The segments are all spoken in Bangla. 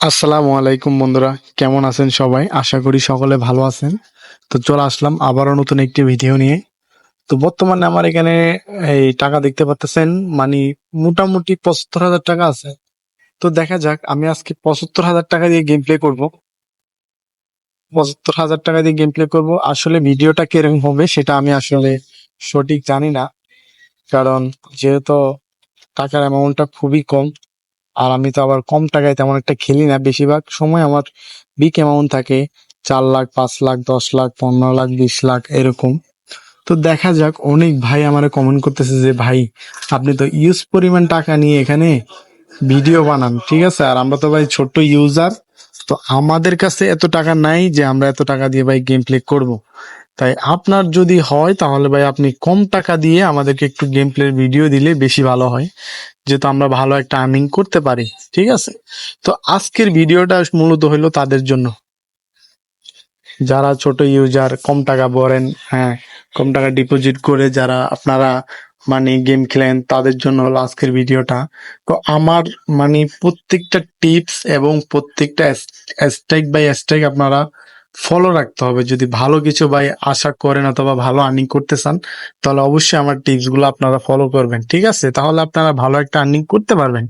আসসালামু আলাইকুম বন্ধুরা, কেমন আছেন সবাই? আশা করি সকলে ভালো আছেন। তো চলে আসলাম আবারও নতুন একটি ভিডিও নিয়ে। তো বর্তমানে আমার এখানে এই টাকা দেখতে পাচ্ছেন মানে মোটামুটি পঁচাত্তর হাজার টাকা আছে। তো দেখা যাক, আমি আজকে পঁচাত্তর হাজার টাকা দিয়ে গেম প্লে করব। পঁচাত্তর হাজার টাকা দিয়ে গেম প্লে করব। আসলে ভিডিওটা কীরকম হবে সেটা আমি আসলে সঠিক জানি না। কারণ যেহেতু টাকার অ্যামাউন্টটা খুবই কম আর আমি তো আবার কম টাকায় তেমন একটা খেলি না। বেশিরভাগ সময় আমার বিগ অ্যামাউন্ট থাকে, চার লাখ, পাঁচ লাখ, দশ লাখ, পনেরো লাখ, বিশ লাখ, এরকম। তো দেখা যাক, অনেক ভাই আমার কমেন্ট করতেছে যে, ভাই, আপনি তো ইউজ পরিমাণ টাকা নিয়ে এখানে ভিডিও বানান, ঠিক আছে? আর আমরা তো ভাই ছোট্ট ইউজার তো আমাদের কাছে এত টাকা নাই যে আমরা এত টাকা দিয়ে ভাই গেম প্লে করব। তাই আপনার যদি হয়, তাহলে ভাই আপনি কম টাকা দিয়ে আমাদেরকে একটু গেম প্লের ভিডিও দিলে বেশি ভালো হয়। যেহেতু আমরা ভালো একটা আর্নিং করতে পারি, ঠিক আছে? তো আজকের ভিডিওটা মূলত হলো তাদের জন্য। যারা ছোট ইউজার কম টাকা ভরেন হ্যাঁ কম টাকা ডিপোজিট করে যারা আপনারা মানে গেম খেলেন, তাদের জন্য হলো আজকের ভিডিওটা তো আমার মানে প্রত্যেকটা টিপস এবং প্রত্যেকটা স্ট্রাইক বাই স্ট্রাইক আপনারা ফলো রাখতে হবে। যদি ভালো কিছু ভাই আশা করেন অথবা ভালো আর্নিং করতে চান, তাহলে অবশ্যই আমার টিপসগুলো আপনারা ফলো করবেন, ঠিক আছে? তাহলে আপনারা ভালো একটা আর্নিং করতে পারবেন।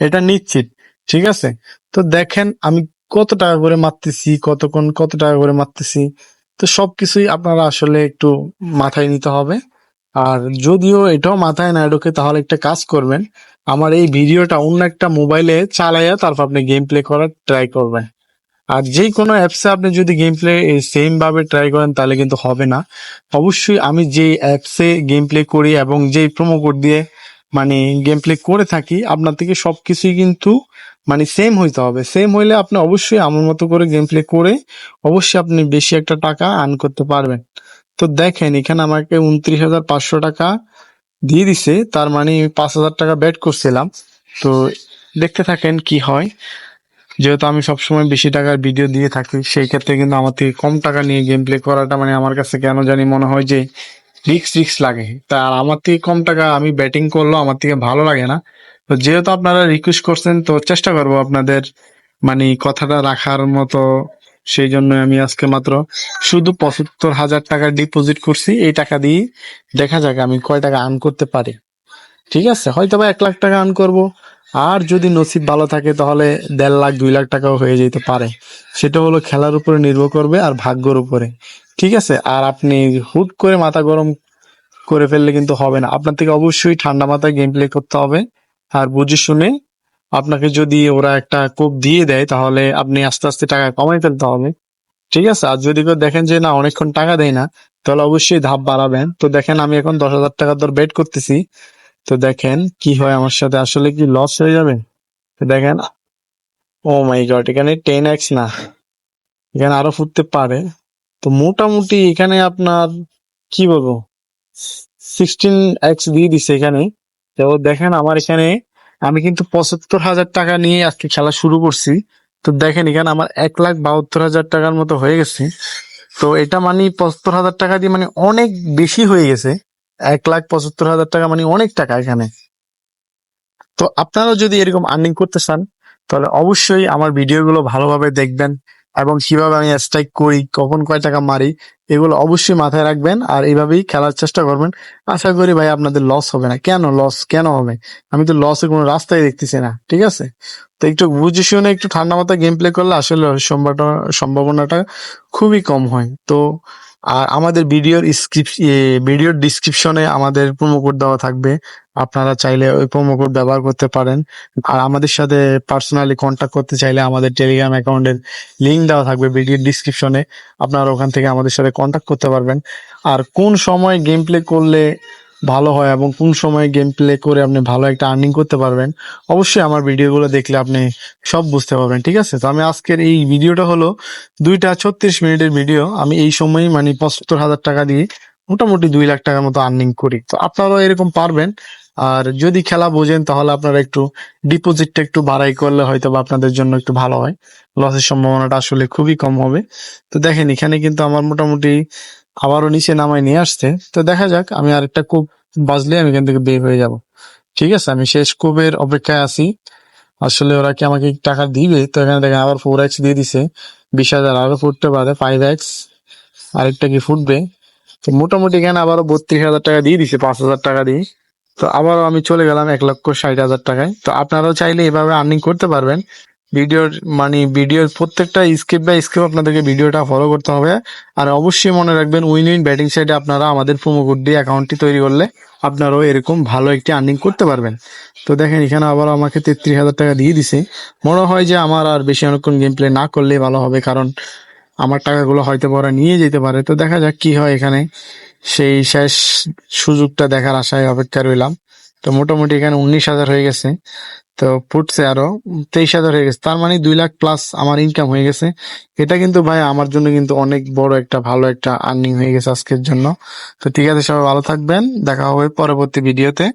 এটা নিশ্চিত, ঠিক আছে? তো দেখেন আমি কত টাকা করে মারতেছি, কতক্ষণ কত টাকা করে মারতেছি। তো সবকিছুই আপনারা আসলে একটু মাথায় নিতে হবে। আর যদিও এটাও মাথায় না ঢোকে, তাহলে একটা কাজ করবেন। আমার এই ভিডিওটা অন্য একটা মোবাইলে চালাইয়া তারপর আপনি গেম প্লে করার ট্রাই করবেন। আর যে কোনো অ্যাপসে আপনি যদি গেম প্লে সেম ভাবে ট্রাই করেন, তাহলে কিন্তু হবে না। অবশ্যই আমি যে অ্যাপসে গেম প্লে করি এবং যে প্রোমো কোড দিয়ে মানে গেম প্লে করে থাকি, আপনার থেকে সব কিছুই কিন্তু মানে সেম হইতে হবে। সেম হইলে আপনি অবশ্যই আমার মতো করে গেম প্লে করে অবশ্যই আপনি বেশি একটা টাকা আর্ন করতে পারবেন। তো দেখেন, এখানে আমাকে উনত্রিশ হাজার পাঁচশো টাকা দিয়ে দিছে, তার মানে পাঁচ হাজার টাকা ব্যাট করছিলাম। তো দেখতে থাকেন কি হয়। যেহেতু আমি সবসময় বেশি টাকার ভিডিও দিয়ে থাকি, সেই ক্ষেত্রে কিন্তু আমার থেকে কম টাকা নিয়ে গেম প্লে করাটা মানে আমার কাছে কেন জানি মনে হয় যে রিক্স রিক্স লাগে। তা আর আমার থেকে কম টাকা আমি ব্যাটিং করলেও আমার থেকে ভালো লাগে না। তো যেহেতু আপনারা রিকোয়েস্ট করছেন, তো চেষ্টা করব আপনাদের মানে কথাটা রাখার মতো। সেই জন্য আমি আজকে মাত্র শুধু পঁচাত্তর হাজার টাকা ডিপোজিট করছি, এই টাকা দিয়ে দেখা যাক আমি কয় টাকা আর্ন করতে পারি। ঠিক আছে? হয়তো বা এক লাখ টাকা আর্ন করব। আর যদি নসিব ভালো থাকে, তাহলে দেড় লাখ, দুই লাখ টাকাও হয়ে যেতে পারে। সেটা হলো খেলার উপরে নির্ভর করবে আর ভাগ্যর উপরে। ঠিক আছে? আর আপনি হুট করে মাথা গরম করে ফেললে কিন্তু হবে না। আপনার থেকে অবশ্যই ঠান্ডা মাথায় গেম প্লে করতে হবে। আর বুঝে শুনে আপনাকে যদি ওরা একটা কোপ দিয়ে দেয়, তাহলে আপনি আস্তে আস্তে টাকা কমাই ফেলতে হবে। ঠিক আছে? আর যদি কেউ দেখেন যে, না, অনেকক্ষণ টাকা দেয় না, তাহলে অবশ্যই ধাপ বাড়াবেন। তো দেখেন, আমি এখন দশ হাজার টাকা দর বেট করতেছি। তো দেখেন কি হয় আমার সাথে। আসলে কি লস হয়ে যাবে? তো দেখেন ও মাই গড এখানে টেন এক্স না। এখানে আরও ফুটতে পারে। তো মোটামুটি এখানে আপনার, কি বলব সিক্সটিন এক্স দিয়ে দিছে এখানে। তো দেখেন আমার এখানে, আমি কিন্তু পঁচাত্তর হাজার টাকা নিয়ে আজকে খেলা শুরু করছি। তো দেখেন এখানে আমার এক লাখ বাহাত্তর হাজার টাকার মতো হয়ে গেছে। তো এটা মানে পঁচাত্তর হাজার টাকা দিয়ে মানে অনেক বেশি হয়ে গেছে। এক লাখ পঁচাত্তর হাজার টাকা মানে অনেক টাকা এখানে। তো আপনারাও যদি এরকম আর্নিং করতে চান, তাহলে অবশ্যই আমার ভিডিওগুলো ভালোভাবে দেখবেন এবং কীভাবে আমি স্ট্রাইক করি, কখন কয় টাকা মারি, এগুলো অবশ্যই মাথায় রাখবেন আর এইভাবেই খেলার চেষ্টা করবেন। আশা করি ভাই আপনাদের লস হবে না। কেন লস কেন হবে? আমি তো লসের কোনো রাস্তাই দেখতেছি না, ঠিক আছে? তো একটু বুঝে শুনে একটু ঠান্ডা মাথায় গেম প্লে করলে আসলে সম্ভাবনা, সম্ভাবনাটা খুবই কম হয়। তো আর আমাদের ভিডিওর ভিডিওর ডিসক্রিপশনে আমাদের প্রোমো কোড দেওয়া থাকবে। আপনারা চাইলে ওই প্রোমো কোড ব্যবহার করতে পারেন। আর আমাদের সাথে পার্সোনালি কন্ট্যাক্ট করতে চাইলে আমাদের টেলিগ্রাম অ্যাকাউন্টের লিঙ্ক দেওয়া থাকবে ভিডিওর ডিসক্রিপশনে আপনারা ওখান থেকে আমাদের সাথে কন্ট্যাক্ট করতে পারবেন। আর কোন সময় গেম প্লে করলে ভালো হয় এবং কোন সময় গেম প্লে করে আপনি ভালো একটা আর্নিং করতে পারবেন, অবশ্যই আমার ভিডিওগুলো দেখলে আপনি সব বুঝতে পারবেন, ঠিক আছে? তো আমি আজকের এই ভিডিওটা হলো দুইটা ছত্রিশ মিনিটের ভিডিও আমি এই সময় মানে পঁচাত্তর হাজার টাকা দিয়ে মোটামুটি দুই লাখ টাকার মতো আর্নিং করি। তো আপনারাও এরকম পারবেন। আর যদি খেলা বোঝেন, তাহলে আপনারা একটু ডিপোজিটটা একটু বাড়াই করলে হয়তো বা আপনাদের জন্য একটু ভালো হয়। লসের সম্ভাবনাটা আসলে খুবই কম হবে। তো দেখেন, এখানে কিন্তু আমার মোটামুটি আবারও নিচে নামায় নিয়ে আসছে। তো দেখা যাক, আমি আরেকটা কূপ বাজলে আমি এখান থেকে বের হয়ে যাব। ঠিক আছে, আমি শেষ কূপের অপেক্ষায় আছি। আসলে ওরা কি আমাকে টাকা দিবে? তো এখানে দেখেন, আবার ফোর এক্স দিয়ে দিছে। বিশ হাজার, আরও ফুটতে পারে ফাইভ এক্স আরেকটা কি ফুটবে? তো মোটামুটি এখানে আবারও বত্রিশ হাজার টাকা দিয়ে দিছে, পাঁচ হাজার টাকা দিয়ে। তো আবারও আমি চলে গেলাম এক লক্ষ ষাট হাজার টাকায়। তো আপনারাও চাইলে এভাবে আর্নিং করতে পারবেন। ভিডিওর মানে ভিডিওর প্রত্যেকটা স্কিপ বাই স্কিপ আপনাদেরকে ভিডিওটা ফলো করতে হবে। আর অবশ্যই মনে রাখবেন উইন উইন ব্যাটিং সাইডে আপনারা আমাদের প্রোমো কোড দিয়ে অ্যাকাউন্টটি তৈরি করলে আপনারাও এরকম ভালো একটি আর্নিং করতে পারবেন। তো দেখেন, এখানে আবার আমাকে তেত্রিশ হাজার টাকা দিয়ে দিছে। মনে হয় যে আমার আর বেশি অনেকক্ষণ গেম প্লে না করলেই ভালো হবে, কারণ আমার টাকাগুলো হয়তো ওরা নিয়ে যেতে পারে। তো দেখা যাক কি হয় এখানে। সেই শেষ সুযোগটা দেখার আশায় অপেক্ষা রইলাম। তো মোটামুটি এখানে উনিশ হাজার হয়ে গেছে। তো ফুটছে আরও তেইশ হাজার হয়ে গেছে। তার মানে দুই লাখ প্লাস আমার ইনকাম হয়ে গেছে। এটা কিন্তু ভাই আমার জন্য কিন্তু অনেক বড় একটা ভালো একটা আর্নিং হয়ে গেছে আজকের জন্য। তো ঠিক আছে, সবাই ভালো থাকবেন। দেখা হবে পরবর্তী ভিডিওতে